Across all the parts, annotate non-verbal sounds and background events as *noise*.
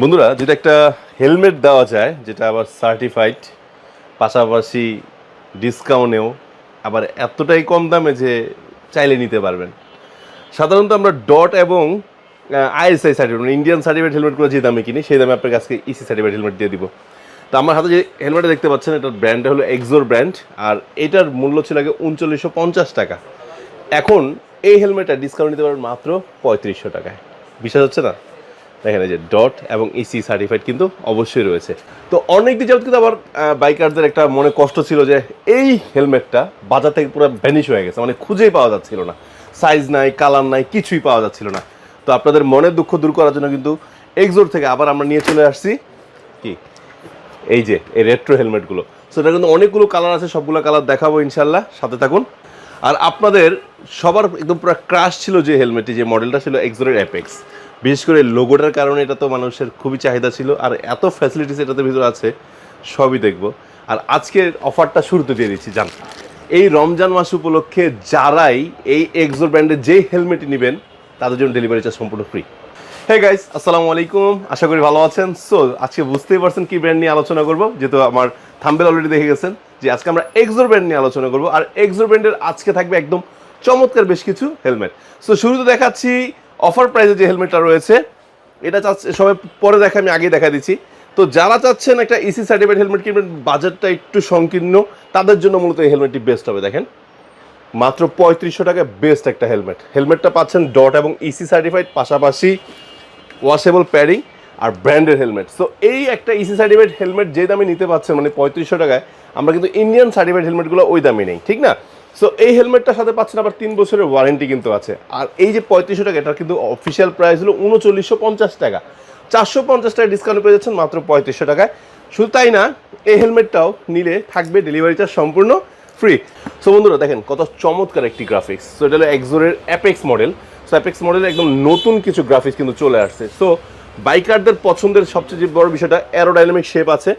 বন্ধুরা, যদি একটা হেলমেট দেওয়া যায়, যেটা আবার সার্টিফাইড পাশাপাশি ডিসকাউন্টেও আবার এতটাই কম দামে যে চাইলে নিতে পারবেন। সাধারণত আমরা ডট এবং আইএসআই সার্টিফিকেট মানে ইন্ডিয়ান সার্টিফিকেট হেলমেটগুলো যে দামে কিনি, সেই দামে আপনাকে আজকে ইসি সার্টিফিকেট হেলমেট দিয়ে দিব। তো আমার হাতে যে হেলমেটটা দেখতে পাচ্ছেন, এটার ব্র্যান্ডটা হলো এক্সোর ব্র্যান্ড আর এটার মূল্য ছিল আগে উনচল্লিশশো পঞ্চাশ টাকা। এখন এই হেলমেটটা ডিসকাউন্ট নিতে পারবেন মাত্র পঁয়ত্রিশশো টাকায়। বিশ্বাস হচ্ছে না? দেখেন এই যে ডট এবং ইসি সার্টিফাইড কিন্তু অবশ্যই রয়েছে। তো অনেক দিন যাবত কিন্তু আবার বাইকারদের একটা মনে কষ্ট ছিল যে এই হেলমেটটা বাজার থেকে পুরো ভ্যানিশ হয়ে গেছে মানে খুঁজেই পাওয়া যাচ্ছিল না। সাইজ নাই কালার নাই, কিছুই পাওয়া যাচ্ছিল না। তো আপনাদের মনের দুঃখ দূর করার জন্য কিন্তু এক্সোর থেকে আবার আমরা নিয়ে চলে আসছি। কি? এই যে, এই রেট্রো হেলমেটগুলো। সো এটা কিন্তু অনেকগুলো কালার আছে, সবগুলো কালার দেখাবো ইনশাল্লাহ সাথে থাকুন। আর আপনাদের সবার একদম পুরো ক্রাশ ছিল যে হেলমেটটি, যে মডেলটা ছিল এক্সোরের অ্যাপেক্স বিশেষ করে লোগোটার কারণে এটা তো মানুষের খুবই চাহিদা ছিল, আর এত ফ্যাসিলিটিস এটাতে ভিতরে আছে, সবই দেখব। আর আজকের অফারটা শুরুতে দিয়ে দিচ্ছি, জান। এই রমজান মাস উপলক্ষে যারাই এই এক্সোর ব্র্যান্ডের যেই হেলমেটই নেবেন, তাদের জন্য ডেলিভারি চার্জ সম্পূর্ণ ফ্রি হে গাইস আসসালামু আলাইকুম, আশা করি ভালো আছেন। সো আজকে বুঝতেই পারছেন কি ব্র্যান্ড নিয়ে আলোচনা করব, যেহেতু আমার থাম্বেল অলরেডি দেখে গেছেন যে আজকে আমরা এক্সোর ব্র্যান্ড নিয়ে আলোচনা করব, আর এক্সোর ব্র্যান্ডের আজকে থাকবে একদম চমৎকার বেশ কিছু হেলমেট সো শুরুতে দেখাচ্ছি অফার প্রাইসে যে হেলমেটটা রয়েছে, এটা চাচ্ছে, সবাই পরে দেখে, আমি আগে দেখা দিচ্ছি। তো যারা চাচ্ছেন একটা E ইসি সার্টিফাইড হেলমেট কিনবেন, বাজেটটা একটু সংকীর্ণ, তাদের জন্য মূলত এই হেলমেটটি বেস্ট হবে, দেখেন। মাত্র পঁয়ত্রিশশো টাকায় বেস্ট একটা হেলমেট। হেলমেটটা পাচ্ছেন ডট এবং ইসি সার্টিফাইড পাশাপাশি ওয়াশেবল প্যাডিং আর ব্র্যান্ডের হেলমেট সো এই একটা ইসি সার্টিফাইড হেলমেট যে দামে নিতে পারছেন মানে পঁয়ত্রিশশো টাকায়, আমরা কিন্তু ইন্ডিয়ান সার্টিফাইড হেলমেটগুলো ওই দামে নেই, ঠিক না? সো এই হেলমেটটার সাথে পাচ্ছেন আবার তিন বছরের ওয়ারেন্টি কিন্তু আছে। আর এই যে পঁয়ত্রিশশো টাকা, এটার কিন্তু অফিসিয়াল প্রাইস হলো উনচল্লিশশো পঞ্চাশ টাকা। চারশো পঞ্চাশ টাকা ডিসকাউন্ট পেয়ে যাচ্ছেন মাত্র পঁয়ত্রিশশো টাকায়। শুধু তাই না, এই হেলমেটটাও নিলে থাকবে ডেলিভারি চার্জ সম্পূর্ণ ফ্রি সো বন্ধুরা, দেখেন কত চমৎকার একটি গ্রাফিক্স সো এটা হলো এক্সোরের অ্যাপেক্স মডেল সো অ্যাপেক্স মডেলে একদম নতুন কিছু গ্রাফিক্স কিন্তু চলে আসছে। সো বাইকারদের পছন্দের সবচেয়ে যে বড় বিষয়টা অ্যারোডাইনামিক শেপ আছে।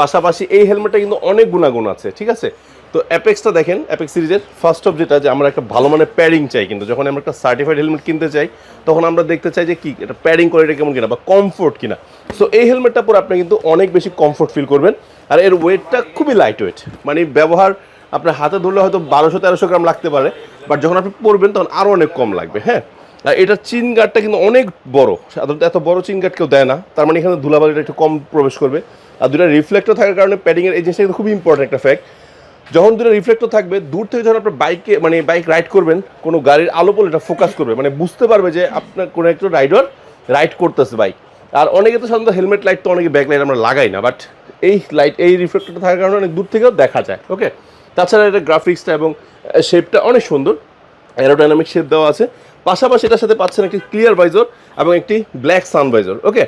পাশাপাশি এই হেলমেটটা কিন্তু অনেক গুণাগুণ আছে, ঠিক আছে? তো অ্যাপেক্সটা দেখেন অ্যাপেক্স সিরিজের ফার্স্ট অফ যেটা যে আমরা একটা ভালো মানের প্যাডিং চাই কিন্তু, যখন আমরা একটা সার্টিফাইড হেলমেট কিনতে চাই, তখন আমরা দেখতে চাই যে কি, এটা প্যাডিং কোয়ালিটি কেমন কিনা বা কমফোর্ট কিনা। সো এই হেলমেটটা পরে আপনি কিন্তু অনেক বেশি কমফোর্ট ফিল করবেন। আর এর ওয়েটটা খুবই লাইট ওয়েট মানে ব্যবহার আপনার হাতে ধরলে হয়তো বারোশো, তেরোশো গ্রাম লাগতে পারে বাট যখন আপনি পরবেন তখন আরও অনেক কম লাগবে হ্যাঁ? আর এটার চিন গার্ডটা কিন্তু অনেক বড়। সাধারণত এত বড় চিন গার্ড কেউ দেয় না, তার মানে এখানে ধুলাবালিটা একটু কম প্রবেশ করবে। আর দুটা রিফ্লেক্টর থাকার কারণে প্যাডিংয়ের এই জিনিসটা কিন্তু খুবই ইম্পর্টেন্ট একটা ফ্যাক্ট যখন দুটো রিফ্লেক্টর থাকবে, দূর থেকে যখন আপনার বাইকে মানে বাইক রাইড করবেন, কোনো গাড়ির আলো পড়লে এটা ফোকাস করবে। মানে বুঝতে পারবে যে আপনার কোনো একটা রাইডার রাইড করতেছে বাইক আর অনেকে তো সাধারণত হেলমেট লাইট তো অনেকে ব্যাক লাইট আমরা লাগাই না বাট এই লাইট এই রিফ্লেক্টরটা থাকার কারণে অনেক দূর থেকেও দেখা যায় ওকে তাছাড়া এটা গ্রাফিক্সটা এবং শেপটা অনেক সুন্দর। অ্যারোডাইনামিক শেপ দেওয়া আছে। পাশাপাশি এটার সাথে পাচ্ছেন একটি ক্লিয়ার ভাইজর এবং একটি ব্ল্যাক সান ভাইজর ওকে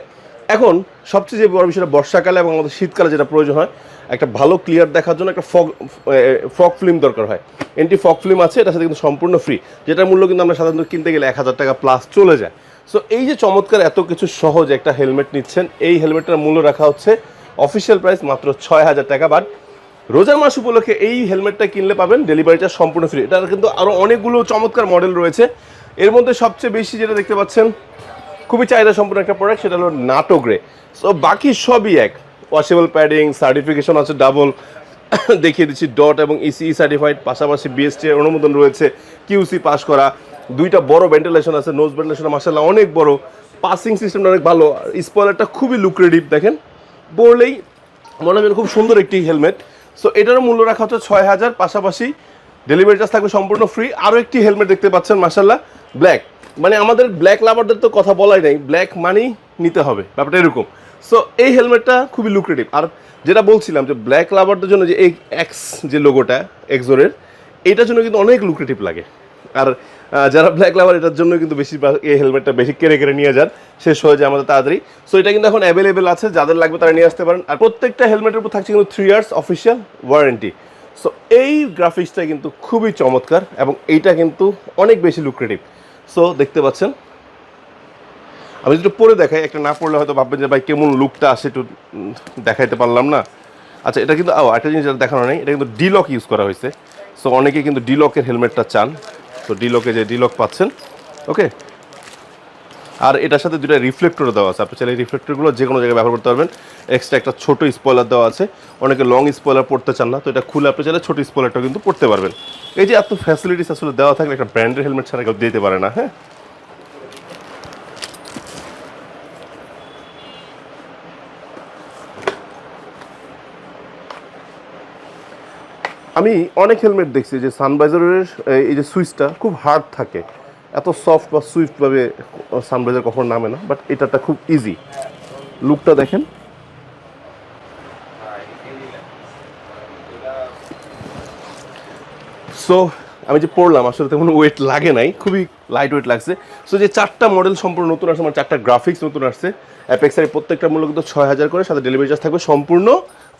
এখন সবচেয়ে যে বড় বিষয়টা বর্ষাকালে এবং আমাদের শীতকালে যেটা প্রয়োজন হয়, একটা ভালো ক্লিয়ার দেখার জন্য একটা ফগ ফগ ফিল্ম দরকার হয়। এন্টি ফগ ফিল্ম আছে, এটার সাথে কিন্তু সম্পূর্ণ ফ্রি যেটার মূল্য কিন্তু আমরা সাধারণত কিনতে গেলে এক হাজার টাকা প্লাস চলে যায়। সো এই যে চমৎকার এত কিছু সহজ একটা হেলমেট নিচ্ছেন, এই হেলমেটটার মূল্য রাখা হচ্ছে অফিসিয়াল প্রাইস মাত্র ছয় হাজার টাকা বাট রোজার মাস উপলক্ষে এই হেলমেটটা কিনলে পাবেন ডেলিভারি চার্জ সম্পূর্ণ ফ্রি এটার কিন্তু আরও অনেকগুলো চমৎকার মডেল রয়েছে। এর মধ্যে সবচেয়ে বেশি যেটা দেখতে পাচ্ছেন খুবই চাহিদা সম্পূর্ণ একটা প্রোডাক্ট সেটা হলো নাটো গ্রে সো বাকি সবই এক। ওয়াশেবল প্যাডিং সার্টিফিকেশন আছে ডাবল *coughs* দেখিয়ে দিচ্ছি ডট এবং E ইসি সার্টিফাইড পাশাপাশি বিএসটি এর অনুমোদন রয়েছে। কিউসি পাস করা। দুইটা বড় ভেন্টিলেশন আছে নোজ ভেন্টিলেশন মাসাল্লাহ অনেক বড়। পাসিং সিস্টেমটা অনেক ভালো। স্পয়লারটা খুবই লুক্রেটিভ দেখেন। পড়লেই মনে হবে খুব সুন্দর একটি হেলমেট সো এটারও মূল্য রাখা হচ্ছে ছয় হাজার। পাশাপাশি ডেলিভারি চার্জ থাকবে সম্পূর্ণ ফ্রি আরও একটি হেলমেট দেখতে পাচ্ছেন মাসাল্লাহ ব্ল্যাক মানে আমাদের ব্ল্যাক লাভারদের তো কথা বলাই নাই ব্ল্যাক মানেই নিতে হবে, ব্যাপারটা এরকম। সো এই হেলমেটটা খুবই লুক্রেটিভ আর যেটা বলছিলাম যে ব্ল্যাক লাভারদের জন্য যে এই এক্স যে লোগোটা এক্সোরের এইটার জন্য কিন্তু অনেক লুক্রেটিভ লাগে। আর যারা ব্ল্যাক লাভার এটার জন্য কিন্তু বেশি এই হেলমেটটা বেশি কেড়ে কেড়ে নিয়ে যান। শেষ হয়ে যায় আমাদের তাড়াতাড়ি। সো এটা কিন্তু এখন অ্যাভেলেবেল আছে, যাদের লাগবে তারা নিয়ে আসতে পারেন। আর প্রত্যেকটা হেলমেটের উপর থাকছে কিন্তু three years official warranty so এই গ্রাফিক্সটা কিন্তু খুবই চমৎকার এবং এইটা কিন্তু অনেক বেশি লুক্রেটিভ সো দেখতে পাচ্ছেন। আমি যেটা পরে দেখাই, একটা না পড়লে হয়তো ভাববেন যে, ভাই, কেমন লুকটা আসে একটু দেখাইতে পারলাম না। আচ্ছা এটা কিন্তু একটা জিনিস দেখানো নেই, এটা কিন্তু ডিলক ইউজ করা হয়েছে। সো অনেকে কিন্তু ডিলকের হেলমেটটা চান। তো ডিলকে যে ডিলক পাচ্ছেন ওকে আর এটার সাথে দুটো রিফ্লেক্টর দেওয়া আছে। আপনি চাইলে রিফ্লেক্টরগুলো যে কোনো জায়গায় ব্যবহার করতে পারবেন। এক্সট্রা একটা ছোট স্পয়লার দেওয়া আছে। অনেকে লং স্পয়লার পড়তে চান না, তো এটা খুলে আপনি চাইলে ছোট স্পয়লারটা কিন্তু পড়তে পারবেন। এই যে এত ফ্যাসিলিটিস আসলে দেওয়া থাকলে একটা ব্র্যান্ডের হেলমেট ছাড়া কেউ দিতে পারে না হ্যাঁ? আমি অনেক হেলমেট দেখছি যে সানভাইজারের এই যে সুইচটা খুব হার্ড থাকে। এত সফট বা সুইফটভাবে সানভাইজার কখনো নামে না বাট এটাটা খুব ইজি লুকটা দেখেন। সো আমি যে পড়লাম, আসলে তেমন ওয়েট লাগে নাই, খুবই লাইট ওয়েট লাগছে। সো যে চারটা মডেল সম্পূর্ণ নতুন আসছে আমার চারটা গ্রাফিক্স নতুন আসছে অ্যাপেক্সের প্রত্যেকটা মূল্য কিন্তু ছয় হাজার করে, সাথে ডেলিভারি চার্জ থাকবে সম্পূর্ণ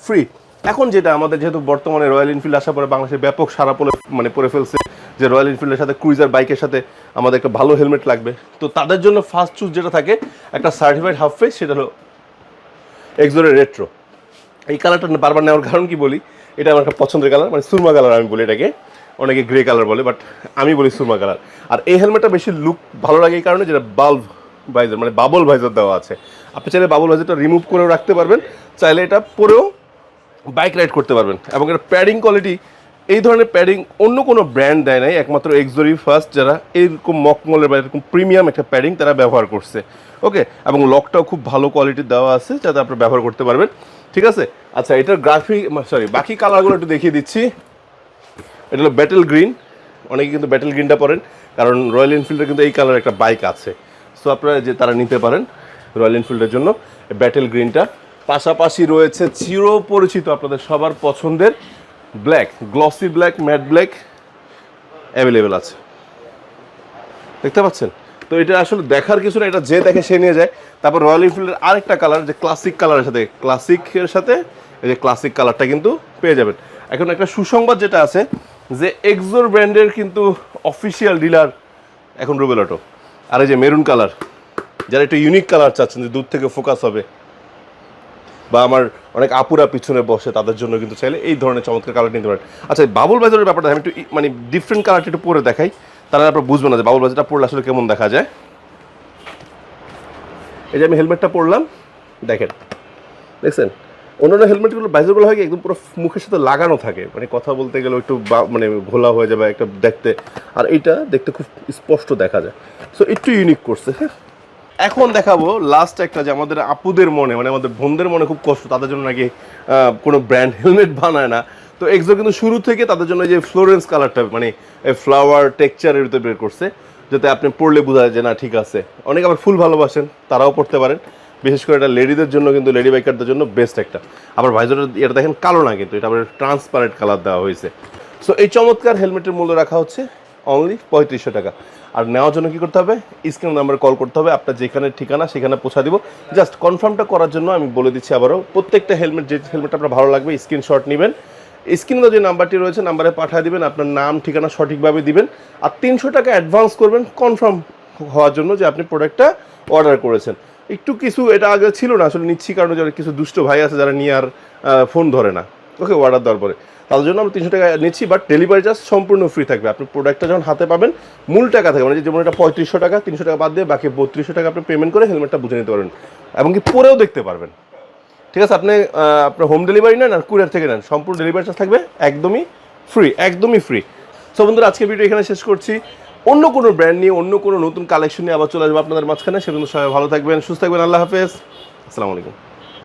ফ্রি এখন যেটা আমাদের যেহেতু বর্তমানে রয়্যাল এনফিল্ড আসার পরে বাংলাদেশে ব্যাপক সারা পড়ে মানে পড়ে ফেলছে যে রয়্যাল এনফিল্ডের সাথে ক্রুইজার বাইকের সাথে আমাদের একটা ভালো হেলমেট লাগবে। তো তাদের জন্য ফার্স্ট চুজ যেটা থাকে, একটা সার্টিফাইড হাফ ফেস সেটা হলো এক্সোরের রেট্রো এই কালারটা বারবার নেওয়ার কারণ কি বলি? এটা আমার একটা পছন্দের কালার মানে সুরমা কালার আমি বলি এটাকে। অনেকে গ্রে কালার বলে বাট আমি বলি সুরমা কালার আর এই হেলমেটটা বেশি লুক ভালো লাগে এই কারণে যেটা বাল্ব ভাইজার মানে বাবল ভাইজার দেওয়া আছে। আপনি চাইলে বাবল ভাইজারটা রিমুভ করেও রাখতে পারবেন, চাইলে এটা পরেও বাইক রাইড করতে পারবেন এবং এটা প্যাডিং কোয়ালিটি এই ধরনের প্যাডিং অন্য কোনো ব্র্যান্ড দেয় নাই, একমাত্র এক্সোরি ফার্স্ট যারা এরকম মকমলের বা এরকম প্রিমিয়াম একটা প্যাডিং তারা ব্যবহার করছে। ওকে এবং লকটাও খুব ভালো কোয়ালিটির দেওয়া আছে, যাতে আপনি ব্যবহার করতে পারবেন। ঠিক আছে? আচ্ছা এটার গ্রাফিক সরি বাকি কালারগুলো একটু দেখিয়ে দিচ্ছি। এটা হলো ব্যাটেল গ্রিন অনেকে কিন্তু ব্যাটেল গ্রিনটা পরেন, কারণ রয়্যাল এনফিল্ডের কিন্তু এই কালার একটা বাইক আছে। সো আপনারা যে তারা নিতে পারেন রয়্যাল এনফিল্ডের জন্য ব্যাটেল গ্রিনটা পাশাপাশি রয়েছে চির পরিচিত আপনাদের সবার পছন্দের black glossy black matte black available আছে। দেখতে পাচ্ছেন? তো এটা আসলে দেখার কিছু না, এটা যে দেখে সে নিয়ে যায়। তারপর রয়্যাল এনফিল্ডের আরেকটা কালার যে ক্লাসিক কালারের সাথে ক্লাসিকের সাথে এই যে ক্লাসিক কালারটা কিন্তু পেয়ে যাবেন। এখন একটা সুসংবাদ যেটা আছে, যে এক্সোর ব্র্যান্ডের কিন্তু অফিসিয়াল ডিলার এখন রুবেল অটো। আর এই যে মেরুন কালার যারা একটু ইউনিক কালার চাচ্ছেন, যে দূর থেকে ফোকাস হবে বা আমার অনেক আপুরা পিছনে বসে তাদের জন্য কিন্তু চাইলে এই ধরনের চমৎকার কালার নিতে পারেন আচ্ছা বাবুল বাজারের ব্যাপারটা আমি একটু মানে ডিফারেন্ট কালারটা একটু পরে দেখাই তারা আপনার বুঝবে না যে বাবুল বাজারটা পরলে আসলে কেমন দেখা যায়। এই যে আমি হেলমেটটা পরলাম, দেখেন, দেখছেন? অন্যান্য হেলমেটগুলো বাইজারগুলো হয় একদম পুরো মুখের সাথে লাগানো থাকে মানে কথা বলতে গেলে একটু মানে ঘোলা হয়ে যাবে একটা দেখতে, আর এইটা দেখতে খুব স্পষ্ট দেখা যায়। সো একটু ইউনিক করছে হ্যাঁ? এখন দেখাবো লাস্ট একটা যে আমাদের আপুদের মনে মানে আমাদের বোনদের মনে খুব কষ্ট, তাদের জন্য নাকি কোনো ব্র্যান্ড হেলমেট বানায় না। তো এক্সো কিন্তু শুরু থেকে তাদের জন্য যে ফ্লোরেন্স কালারটা মানে ফ্লাওয়ার টেক্সচারের ভিতরে বের করছে, যাতে আপনি পড়লে বোঝা যায় যে না, ঠিক আছে। অনেক আবার ফুল ভালোবাসেন, তারাও পড়তে পারেন। বিশেষ করে এটা লেডিদের জন্য কিন্তু লেডি বাইকারদের জন্য বেস্ট একটা। আবার ভাইজরের এটা দেখেন কালো না কিন্তু, এটা আবার ট্রান্সপারেন্ট কালার দেওয়া হয়েছে। সো এই চমৎকার হেলমেটের মূল্য রাখা হচ্ছে অনলি পঁয়ত্রিশশো টাকা। আর নেওয়ার জন্য কি করতে হবে? স্ক্রিন নাম্বার কল করতে হবে। আপনার যেখানে ঠিকানা, সেখানে পৌঁছা দিব। জাস্ট কনফার্মটা করার জন্য আমি বলে দিচ্ছি আবারও, প্রত্যেকটা হেলমেট, যে হেলমেট আপনার ভালো লাগবে, স্ক্রিনশট নেবেন। স্ক্রিনে যে নাম্বারটি রয়েছে, নাম্বারে পাঠিয়ে দিবেন, আপনার নাম, ঠিকানা সঠিকভাবে দিবেন। আর তিনশো টাকা অ্যাডভান্স করবেন কনফার্ম হওয়ার জন্য যে আপনি প্রোডাক্টটা অর্ডার করেছেন। একটু কিছু এটা আগে ছিল না, আসলে নিচ্ছি কারণ যারা কিছু দুষ্ট ভাই আছে, যারা নিয়ে আর ফোন ধরে না। ওকে অর্ডার দেওয়ার পরে। তাদের জন্য আমরা তিনশো টাকা নিচ্ছি বাট ডেলিভারি চার্জ সম্পূর্ণ ফ্রি থাকবে। আপনি প্রোডাক্টটা যখন হাতে পাবেন, মূল টাকা থাকে মানে যেমন এটা পঁয়ত্রিশশো টাকা, তিনশো টাকা বাদ দিয়ে বাকি বত্রিশশো টাকা আপনি পেমেন্ট করে হেলমেটটা বুঝে নিতে পারবেন। এবং কি পরেও দেখতে পারবেন। ঠিক আছে, আপনি আপনার হোম ডেলিভারি নেন আর কুরিয়ার থেকে নেন। সম্পূর্ণ ডেলিভারি চার্জ থাকবে, একদমই ফ্রি একদমই ফ্রি সো বন্ধুরা আজকে ভিডিও এখানে শেষ করছি। অন্য কোনো ব্র্যান্ড নিয়ে, অন্য কোনো নতুন কালেকশন নিয়ে আবার চলে আসব আপনাদের মাঝখানে। সেজন্য সবাই ভালো থাকবেন, সুস্থ থাকবেন। আল্লাহ হাফেজ। আসসালামু আলাইকুম।